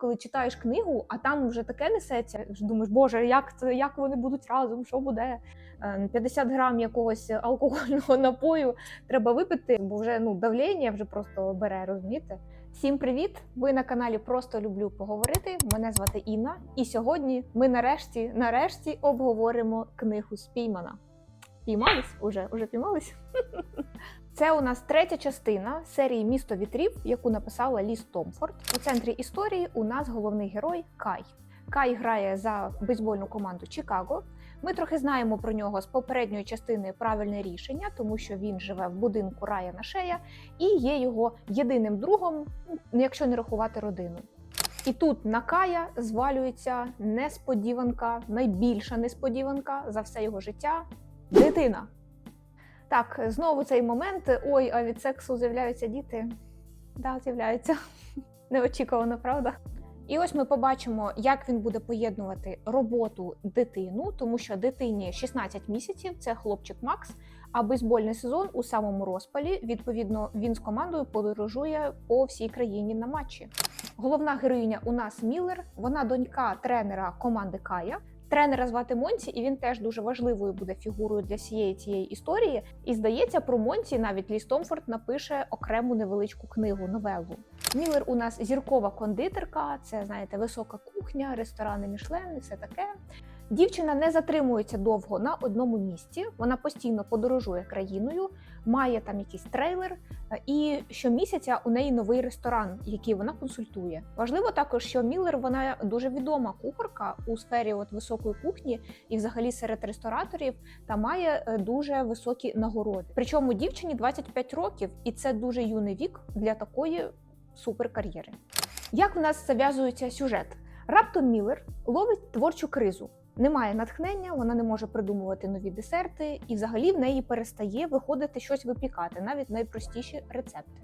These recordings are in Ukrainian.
Коли читаєш книгу, а там вже таке несеться, думаєш, боже, як це як вони будуть разом? Що буде? Е, 50 грам якогось алкогольного напою треба випити, бо вже ну давлення вже просто бере, розумієте? Всім привіт! Ви на каналі Просто люблю поговорити. Мене звати Інна, і сьогодні ми нарешті, нарешті обговоримо книгу Спіймана. Піймались? Уже уже піймались? Це у нас третя частина серії Місто вітрів, яку написала Ліс Томфорд. У центрі історії у нас головний герой Кай. Кай грає за бейсбольну команду Чикаго. Ми трохи знаємо про нього з попередньої частини правильне рішення, тому що він живе в будинку Раяна Шея і є його єдиним другом, ну, якщо не рахувати родину. І тут на Кая звалюється несподіванка, найбільша несподіванка за все його життя дитина. Так, знову цей момент. Ой, а від сексу з'являються діти. Да, з'являються. Неочікувано, правда? І ось ми побачимо, як він буде поєднувати роботу дитину, тому що дитині 16 місяців, це хлопчик Макс. А бейсбольний сезон у самому розпалі. Відповідно, він з командою подорожує по всій країні на матчі. Головна героїня у нас Міллер, вона донька тренера команди Кая. Тренера звати Монці, і він теж дуже важливою буде фігурою для всієї цієї історії. І здається, про Монці навіть Лі Стомфорд напише окрему невеличку книгу, новелу. Міллер у нас зіркова кондитерка, це знаєте, висока кухня, ресторани Мішлен, і все таке. Дівчина не затримується довго на одному місці. Вона постійно подорожує країною, має там якийсь трейлер, і щомісяця у неї новий ресторан, який вона консультує. Важливо також, що Міллер вона дуже відома кухарка у сфері от високої кухні і, взагалі, серед рестораторів та має е, дуже високі нагороди. Причому дівчині 25 років, і це дуже юний вік для такої суперкар'єри. Як в нас зав'язується сюжет? Раптом Міллер ловить творчу кризу. Немає натхнення, вона не може придумувати нові десерти, і взагалі в неї перестає виходити щось випікати, навіть найпростіші рецепти.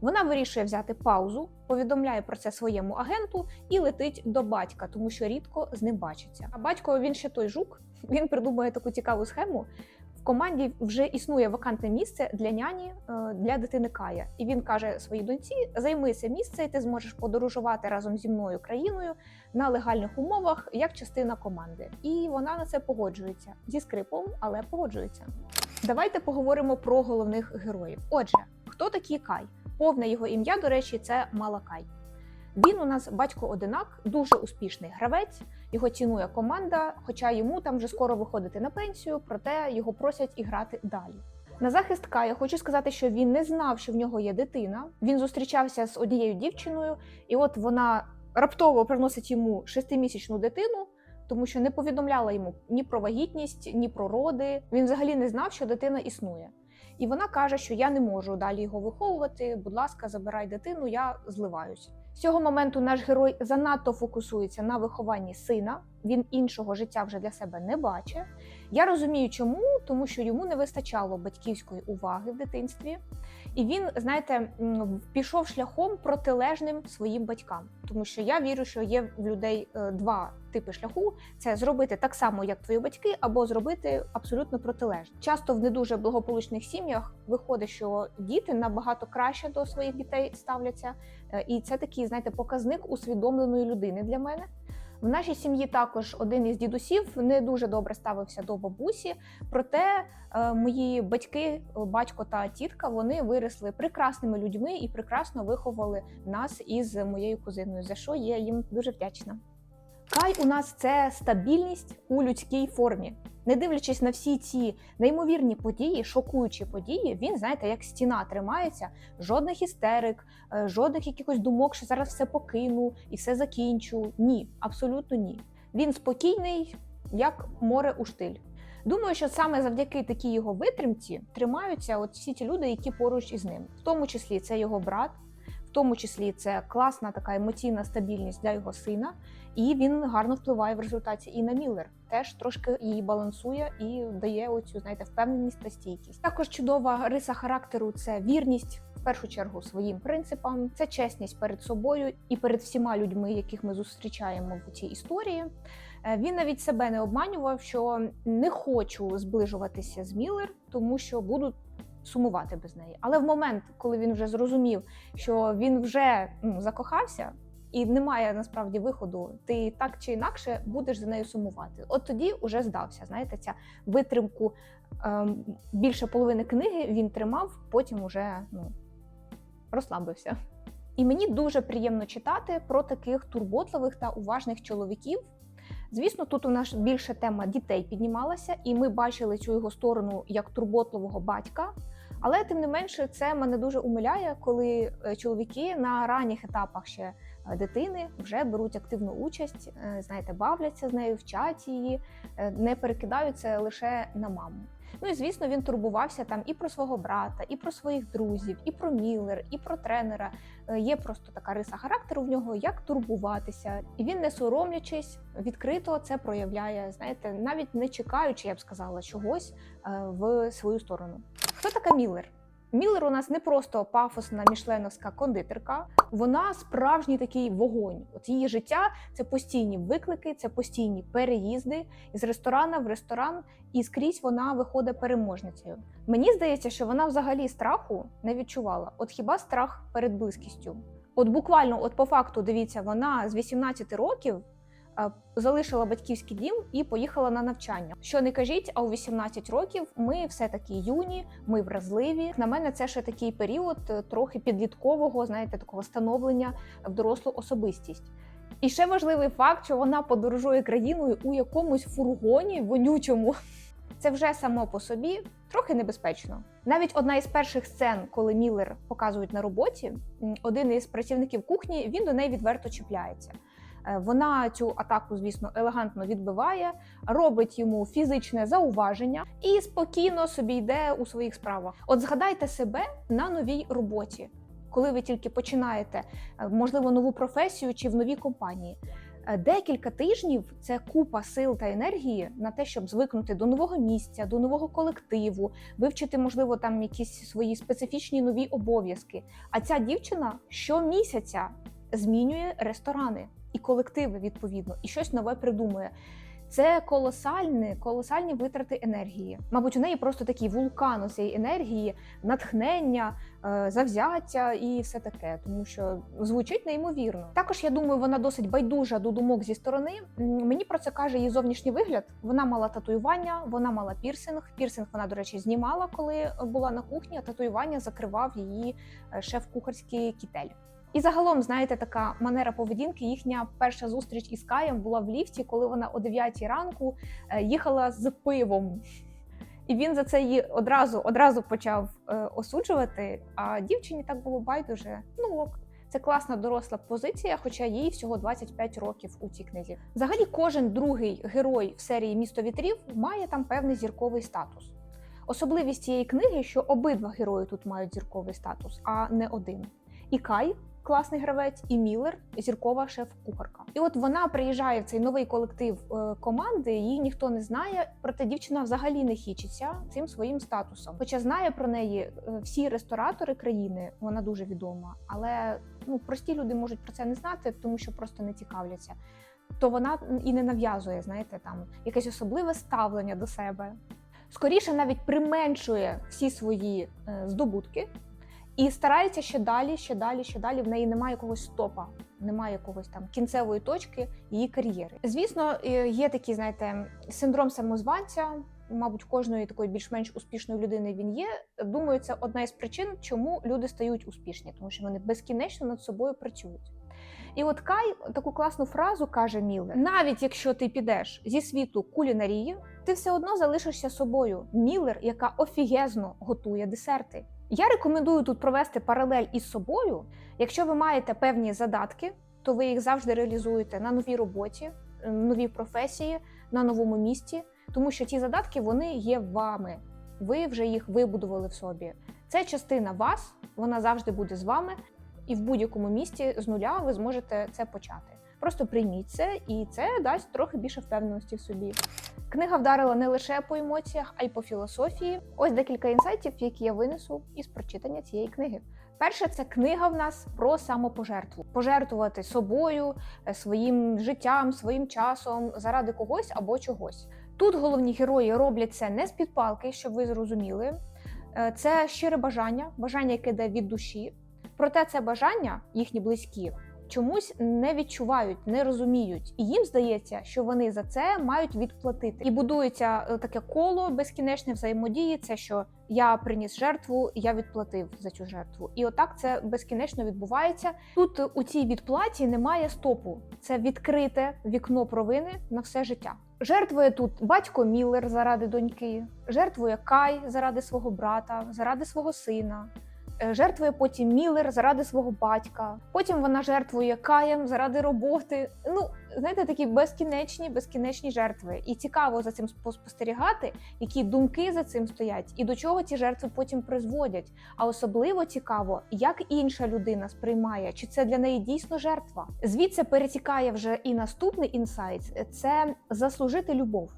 Вона вирішує взяти паузу, повідомляє про це своєму агенту і летить до батька, тому що рідко з ним бачиться. А батько він ще той жук. Він придумує таку цікаву схему. В команді вже існує вакантне місце для няні е, для дитини Кая, і він каже своїй доньці: займи це місце, і ти зможеш подорожувати разом зі мною країною на легальних умовах як частина команди. І вона на це погоджується зі скрипом, але погоджується. Давайте поговоримо про головних героїв. Отже, хто такий Кай? Повне його ім'я, до речі, це Малакай. Він у нас батько-одинак, дуже успішний гравець. Його цінує команда, хоча йому там вже скоро виходити на пенсію, проте його просять і грати далі. На захист Кая хочу сказати, що він не знав, що в нього є дитина. Він зустрічався з однією дівчиною, і от вона раптово приносить йому шестимісячну дитину, тому що не повідомляла йому ні про вагітність, ні про роди. Він взагалі не знав, що дитина існує. І вона каже, що я не можу далі його виховувати. Будь ласка, забирай дитину, я зливаюсь. З цього моменту наш герой занадто фокусується на вихованні сина. Він іншого життя вже для себе не бачить. Я розумію, чому, тому що йому не вистачало батьківської уваги в дитинстві, і він, знаєте, пішов шляхом протилежним своїм батькам. Тому що я вірю, що є в людей е, два типи шляху: це зробити так само, як твої батьки, або зробити абсолютно протилежне. Часто в не дуже благополучних сім'ях виходить, що діти набагато краще до своїх дітей ставляться, Е, і це такий, знаєте, показник усвідомленої людини для мене. В нашій сім'ї також один із дідусів не дуже добре ставився до бабусі. Проте е, мої батьки, батько та тітка, вони виросли прекрасними людьми і прекрасно виховали нас із моєю кузиною, за що я їм дуже вдячна. Кай у нас це стабільність у людській формі. Не дивлячись на всі ці неймовірні події, шокуючі події, він, знаєте, як стіна тримається, жодних істерик, е, жодних якихось думок, що зараз все покину і все закінчу. Ні, абсолютно ні. Він спокійний, як море у штиль. Думаю, що саме завдяки такій його витримці тримаються от всі ті люди, які поруч із ним, в тому числі це його брат, в тому числі це класна така емоційна стабільність для його сина, і він гарно впливає в результаті і на Міллер. Теж трошки її балансує і дає оцю, знаєте, впевненість та стійкість. Також чудова риса характеру це вірність. В першу чергу своїм принципам це чесність перед собою і перед всіма людьми, яких ми зустрічаємо в цій історії. Е, Він навіть себе не обманював, що не хочу зближуватися з Міллер, тому що буду сумувати без неї. Але в момент, коли він вже зрозумів, що він вже м, закохався, і немає насправді виходу. Ти так чи інакше будеш за нею сумувати. От тоді вже здався. Знаєте, ця витримку ем, більше половини книги він тримав, потім уже ну, розслабився. І мені дуже приємно читати про таких турботливих та уважних чоловіків. Звісно, тут у нас більше тема дітей піднімалася, і ми бачили цю його сторону як турботливого батька. Але тим не менше, це мене дуже умиляє, коли е, чоловіки на ранніх етапах ще е, дитини вже беруть активну участь, е, знаєте, бавляться з нею, вчать її, не перекидаються лише на маму. Ну і звісно, він турбувався там і про свого брата, і про своїх друзів, і про Міллер, і про тренера. Е, Є просто така риса характеру в нього, як турбуватися, і він, не соромлячись, відкрито це проявляє. Знаєте, навіть не чекаючи, я б сказала, чогось е, в свою сторону. Хто така Міллер? Міллер у нас не просто пафосна мішленовська кондитерка, вона справжній такий вогонь. От її життя це постійні виклики, це постійні переїзди із ресторана в ресторан, і скрізь вона виходить переможницею. Мені здається, що вона взагалі страху не відчувала. От хіба страх перед близькістю? От буквально, от по факту, дивіться, вона з 18 років залишила батьківський дім і поїхала на навчання. Що не кажіть, а у 18 років ми все таки юні, ми вразливі. На мене це ще такий період е, трохи підліткового, знаєте, такого становлення в дорослу особистість. І ще важливий факт, що вона подорожує країною у якомусь фургоні вонючому. Це вже само по собі трохи небезпечно. Навіть одна із перших сцен, коли Міллер показують на роботі, один із працівників кухні він до неї відверто чіпляється. Е, Вона цю атаку, звісно, елегантно відбиває, робить йому фізичне зауваження і спокійно собі йде у своїх справах. От згадайте себе на новій роботі, коли ви тільки починаєте, е, можливо, нову професію чи в новій компанії. Е, Декілька тижнів це купа сил та енергії на те, щоб звикнути до нового місця, до нового колективу, вивчити, можливо, там якісь свої специфічні нові обов'язки. А ця дівчина щомісяця змінює ресторани колективи відповідно, і щось нове придумує. Це колосальні, колосальні витрати енергії. Мабуть, у неї просто такий вулкан цієї енергії, натхнення, е, завзяття і все таке, тому що звучить неймовірно. Також я думаю, вона досить байдужа до думок зі сторони. Мені про це каже її зовнішній вигляд. Вона мала татуювання, вона мала пірсинг. Пірсинг вона, до речі, знімала, коли була на кухні. а Татуювання закривав її е, шеф-кухарський кітель. І загалом, знаєте, така манера поведінки. Їхня перша зустріч із Каєм була в ліфті, коли вона о 9 ранку е, їхала з пивом. І він за це її одразу одразу почав е, осуджувати. А дівчині так було байдуже. Ну ок. Це класна доросла позиція, хоча їй всього 25 років у цій книзі. Взагалі, кожен другий герой в серії Місто вітрів має там певний зірковий статус. Особливість цієї книги, що обидва герої тут мають зірковий статус, а не один. І Кай класний гравець, і Міллер зіркова шеф-кухарка. І от вона приїжджає в цей новий колектив е, команди. Її ніхто не знає, проте дівчина взагалі не хічиться цим своїм статусом. Хоча знає про неї е, всі ресторатори країни, вона дуже відома. Але ну прості люди можуть про це не знати, тому що просто не цікавляться. То вона і не нав'язує, знаєте, там якесь особливе ставлення до себе. Скоріше навіть применшує всі свої е, здобутки, і старається ще далі, ще далі, ще далі. В неї немає якогось стопа, немає якогось там кінцевої точки її кар'єри. Звісно, е, є такий, знаєте, синдром самозванця. Мабуть, кожної такої більш-менш успішної людини він є. Думаю, це одна із причин, чому люди стають успішні, тому що вони безкінечно над собою працюють. І от Кай таку класну фразу каже Міллер: навіть якщо ти підеш зі світу кулінарії, ти все одно залишишся собою. Міллер, яка офігезно готує десерти. Я рекомендую тут провести паралель із собою. Якщо ви маєте певні задатки, то ви їх завжди реалізуєте на новій роботі, е, новій професії, на новому місці, тому що ті задатки вони є вами. Ви вже їх вибудували в собі. Це частина вас, вона завжди буде з вами, і в будь-якому місці з нуля ви зможете це почати. Просто прийміть це, і це дасть трохи більше впевненості в собі. Книга вдарила не лише по емоціях, а й по філософії. Ось декілька інсайтів, які я винесу із прочитання цієї книги. Перше, це книга в нас про самопожертву, пожертвувати собою, е, своїм життям, своїм часом заради когось або чогось. Тут головні герої роблять це не з під палки, щоб ви зрозуміли. Е, Це щире бажання, бажання, яке йде від душі. Проте це бажання, їхні близькі, чомусь не відчувають, не розуміють, і їм здається, що вони за це мають відплатити. І будується е, таке коло безкінечне взаємодії. Це що я приніс жертву, я відплатив за цю жертву. І отак це безкінечно відбувається. Тут у цій відплаті немає стопу. Це відкрите вікно провини на все життя. Жертвує тут батько Міллер заради доньки, жертвує Кай заради свого брата, заради свого сина. Е, Жертвує потім Міллер заради свого батька. Потім вона жертвує Каєм заради роботи. Ну, знаєте, такі безкінечні, безкінечні жертви. І цікаво за цим спо- спостерігати, які думки за цим стоять, і до чого ці жертви потім призводять. А особливо цікаво, як інша людина сприймає, чи це для неї дійсно жертва. Звідси перетікає вже і наступний інсайт це заслужити любов.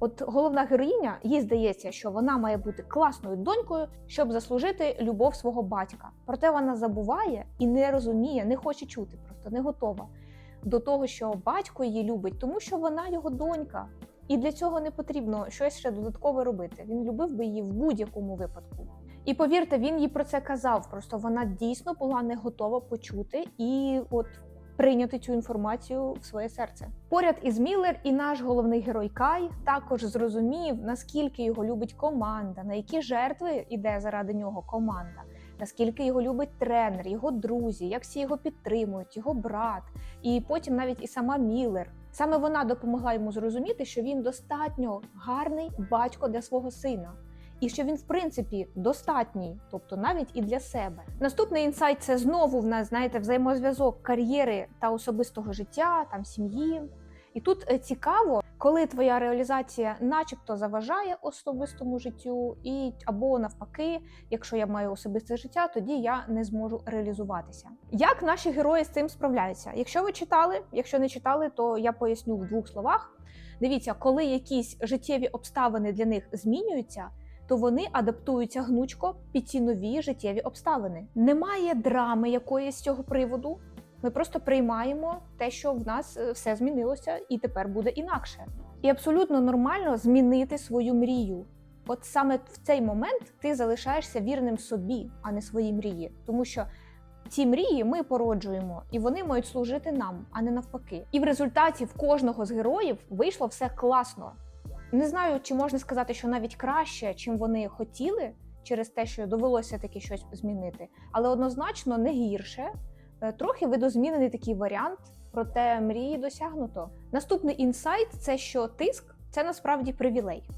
От головна героїня, їй здається, що вона має бути класною донькою, щоб заслужити любов свого батька. Проте вона забуває і не розуміє, не хоче чути, просто не готова до того, що батько її любить, тому що вона його донька. І для цього не потрібно щось ще додаткове робити. Він любив би її в будь-якому випадку. І повірте, він їй про це казав. Просто вона дійсно була не готова почути і от прийняти цю інформацію в своє серце. Поряд із Міллер і наш головний герой Кай також зрозумів, наскільки його любить команда, на які жертви йде заради нього команда, наскільки його любить тренер, його друзі, як всі його підтримують, його брат, і потім навіть і сама Міллер. Саме вона допомогла йому зрозуміти, що він достатньо гарний батько для свого сина. І що він, в принципі, достатній, тобто навіть і для себе. Наступний інсайт це знову в нас, знаєте, взаємозв'язок кар'єри та особистого життя, там сім'ї. І тут е, цікаво, коли твоя реалізація, начебто, заважає особистому життю, і або навпаки, якщо я маю особисте життя, тоді я не зможу реалізуватися. Як наші герої з цим справляються? Якщо ви читали, якщо не читали, то я поясню в двох словах. Дивіться, коли якісь життєві обставини для них змінюються то вони адаптуються гнучко під ці нові життєві обставини. Немає драми якоїсь з цього приводу. Ми просто приймаємо те, що в нас е, все змінилося, і тепер буде інакше. І абсолютно нормально змінити свою мрію. От саме в цей момент ти залишаєшся вірним собі, а не своїй мрії, тому що ці мрії ми породжуємо, і вони мають служити нам, а не навпаки. І в результаті в кожного з героїв вийшло все класно. Не знаю, чи можна сказати, що навіть краще, чим вони хотіли, через те, що довелося таки щось змінити, але однозначно не гірше. Е, Трохи видозмінений такий варіант, проте мрії досягнуто. Наступний інсайт це що тиск це насправді привілей.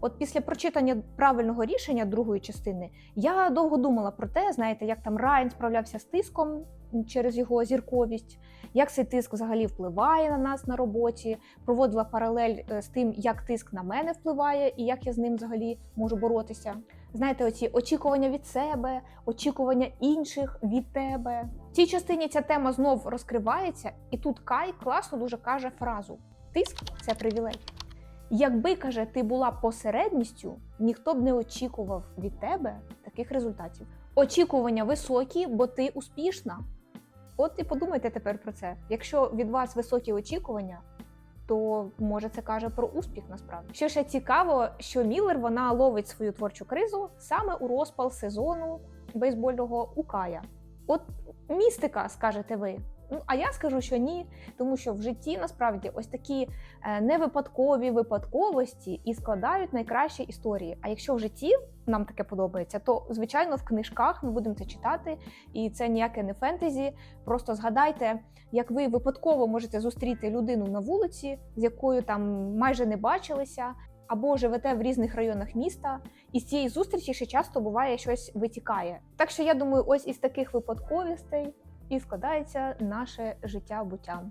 От після прочитання правильного рішення другої частини я довго думала про те, знаєте, як там Райан справлявся з тиском через його зірковість, як цей тиск взагалі впливає на нас на роботі. Проводила паралель е, з тим, як тиск на мене впливає і як я з ним взагалі можу боротися. Знаєте, оці очікування від себе, очікування інших від тебе. В цій частині ця тема знов розкривається, і тут Кай класно дуже каже фразу: тиск це привілей. Якби каже, ти була посередністю, ніхто б не очікував від тебе таких результатів. Очікування високі, бо ти успішна. От і подумайте тепер про це. Якщо від вас високі очікування, то може це каже про успіх насправді. Що ще цікаво, що Міллер вона ловить свою творчу кризу саме у розпал сезону бейсбольного у Кая. От містика, скажете ви. Ну а я скажу, що ні, тому що в житті насправді ось такі е, невипадкові випадковості і складають найкращі історії. А якщо в житті нам таке подобається, то звичайно в книжках ми будемо це читати, і це ніяке не фентезі. Просто згадайте, як ви випадково можете зустріти людину на вулиці, з якою там майже не бачилися. Або живете в різних районах міста, і з цієї зустрічі ще часто буває щось витікає. Так що я думаю, ось із таких випадковостей і складається наше життя буття.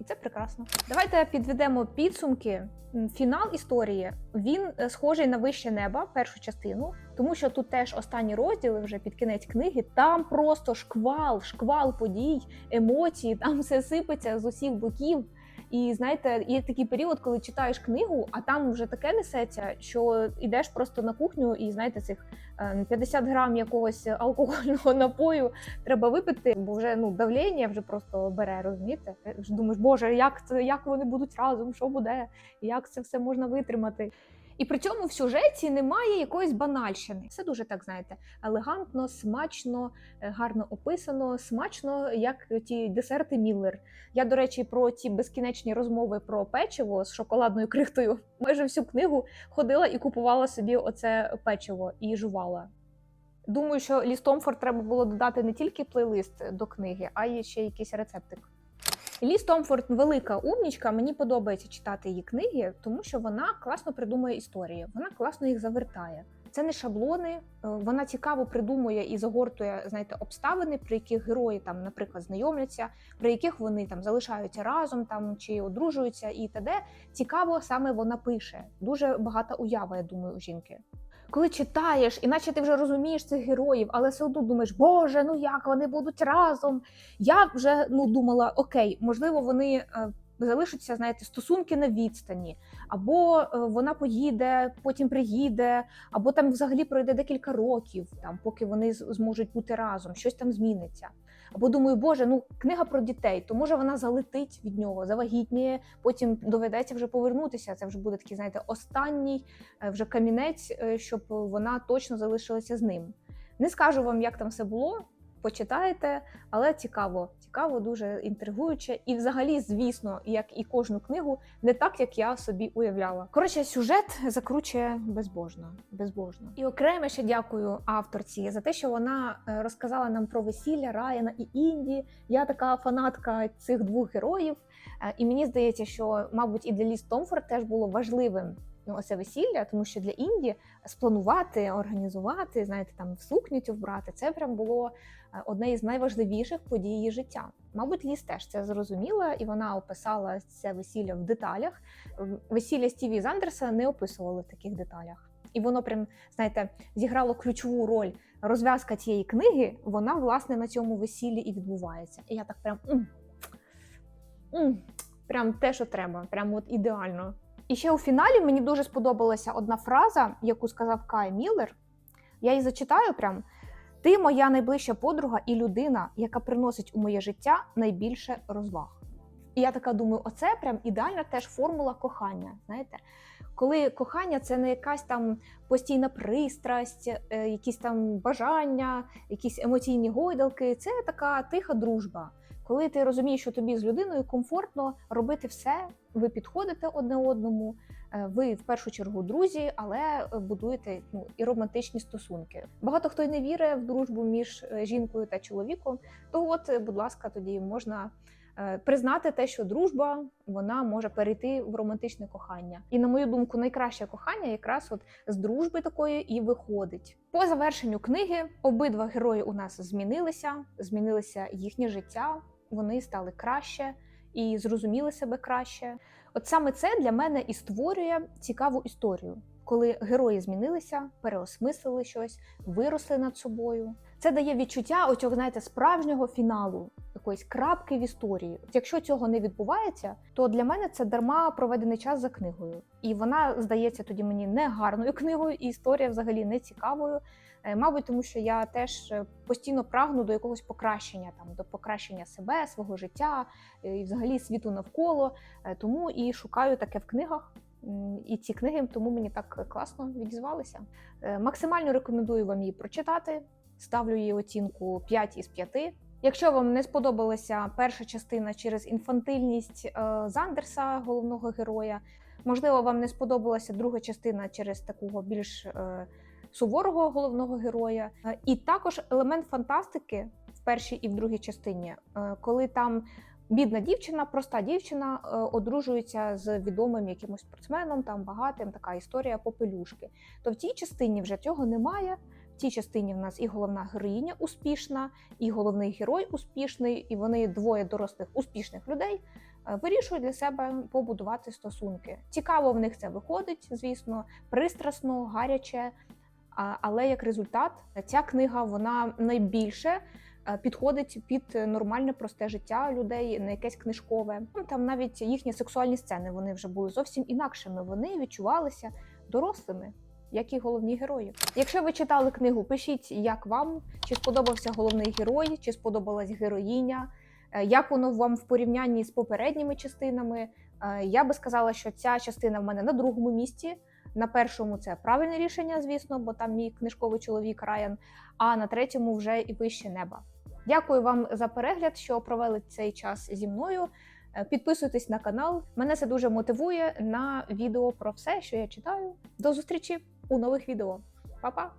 І це прекрасно. Давайте підведемо підсумки. Фінал історії він е, схожий на вище неба, першу частину, тому що тут теж останні розділи, вже під кінець книги. Там просто шквал, шквал подій, емоцій, там все сипеться з усіх боків. І знаєте, є такий період, коли читаєш книгу, а там вже таке несеться, що йдеш просто на кухню, і знаєте, цих е, 50 грам якогось алкогольного напою треба випити, бо вже ну давлення вже просто бере, розумієте? Думаєш, боже, як це як вони будуть разом, що буде, як це все можна витримати. І при цьому в сюжеті немає якоїсь банальщини. Все дуже так знаєте, елегантно, смачно, е, гарно описано, смачно, як ті десерти Міллер. Я, до речі, про ті безкінечні розмови про печиво з шоколадною крихтою майже всю книгу ходила і купувала собі оце печиво і жувала. Думаю, що Ліс Томфорд треба було додати не тільки плейлист до книги, а й ще якийсь рецептик. Ліс Томфорд велика умнічка. Мені подобається читати її книги, тому що вона класно придумує історії, вона класно їх завертає. Це не шаблони, е, вона цікаво придумує і загортує знаєте, обставини, при яких герої там, наприклад, знайомляться, при яких вони там залишаються разом там чи одружуються, і т.д. Цікаво саме вона пише. Дуже багата уява, я думаю, у жінки. Коли читаєш, іначе ти вже розумієш цих героїв, але все одно думаєш, боже, ну як вони будуть разом. Я вже ну думала, окей, можливо, вони е, залишаться, знаєте, стосунки на відстані, або е, вона поїде, потім приїде, або там взагалі пройде декілька років, там поки вони зможуть бути разом, щось там зміниться. Або думаю, боже, ну книга про дітей, то може вона залетить від нього, завагітніє, потім доведеться вже повернутися. Це вже буде такий, знаєте, останній е, вже камінець, е, щоб вона точно залишилася з ним. Не скажу вам, як там все було. Почитаєте, але цікаво, цікаво, дуже інтригуюче. І, взагалі, звісно, як і кожну книгу, не так, як я собі уявляла. Коротше, сюжет закручує безбожно. безбожно. І окремо ще дякую авторці за те, що вона е, розказала нам про весілля Райана і Інді. Я така фанатка цих двох героїв. Е, І мені здається, що, мабуть, і для Ліс Томфорд теж було важливим. Ну, оце весілля, тому що для Інді спланувати, організувати, знаєте, там в сукню цю вбрати, це прям було одне із найважливіших подій її життя. Мабуть, Ліс теж це зрозуміла, і вона описала це весілля в деталях. Весілля Стіві Зандерса не описували в таких деталях. І воно прям, знаєте, зіграло ключову роль. Розв'язка цієї книги, вона власне на цьому весіллі і відбувається. І я так прям м, м, прям те, що треба, прям от ідеально. І ще у фіналі мені дуже сподобалася одна фраза, яку сказав Кай Міллер. Я її зачитаю прям. Ти моя найближча подруга і людина, яка приносить у моє життя найбільше розваг. І я така думаю, оце прям ідеальна теж формула кохання. Знаєте, коли кохання це не якась там постійна пристрасть, е, якісь там бажання, якісь емоційні гойдалки, це така тиха дружба. Коли ти розумієш, що тобі з людиною комфортно робити все, ви підходите одне одному, е, ви в першу чергу друзі, але е, будуєте ну, і романтичні стосунки. Багато хто й не вірить в дружбу між е, жінкою та чоловіком. То, от, будь ласка, тоді можна признати те, що дружба вона може перейти в романтичне кохання. І на мою думку, найкраще кохання якраз от з дружби такої і виходить. По завершенню книги обидва герої у нас змінилися, змінилися їхнє життя. Вони стали краще і зрозуміли себе краще. От саме це для мене і створює цікаву історію, коли герої змінилися, переосмислили щось, виросли над собою. Це дає відчуття оцього, знаєте, справжнього фіналу, якоїсь крапки в історії. Якщо цього не відбувається, то для мене це дарма проведений час за книгою. І вона здається тоді мені не гарною книгою, і історія взагалі не цікавою. Е, Мабуть, тому що я теж е, постійно прагну до якогось покращення, там до покращення себе, свого життя е, і взагалі світу навколо. Тому і шукаю таке в книгах. І ці книги тому мені так класно відізвалися. Максимально рекомендую вам її прочитати. Ставлю її оцінку 5 із 5. Якщо вам не сподобалася перша частина через інфантильність е, Зандерса, головного героя, можливо, вам не сподобалася друга частина через такого більш е, суворого головного героя. Е, І також елемент фантастики в першій і в другій частині, коли там бідна дівчина, проста дівчина одружується з відомим якимось спортсменом, там багатим, така історія попелюшки. То в тій частині вже цього немає. В цій частині в нас і головна героїня успішна, і головний герой успішний, і вони двоє дорослих успішних людей е, вирішують для себе побудувати стосунки. Цікаво в них це виходить, звісно, пристрасно, гаряче. Але як результат, ця книга вона найбільше е, підходить під нормальне просте життя людей, не якесь книжкове. Ну там навіть їхні сексуальні сцени вони вже були зовсім інакшими. Вони відчувалися дорослими, як і головні герої. Якщо ви читали книгу, пишіть, як вам, чи сподобався головний герой, чи сподобалась героїня. е, Як воно вам в порівнянні з попередніми частинами? Е, Я би сказала, що ця частина в мене на другому місці. На першому це правильне рішення, звісно, бо там мій книжковий чоловік Райан. А на третьому вже і вище неба. Дякую вам за перегляд, що провели цей час зі мною. Е, Підписуйтесь на канал. Мене це дуже мотивує на відео про все, що я читаю. До зустрічі у нових відео. Па-па!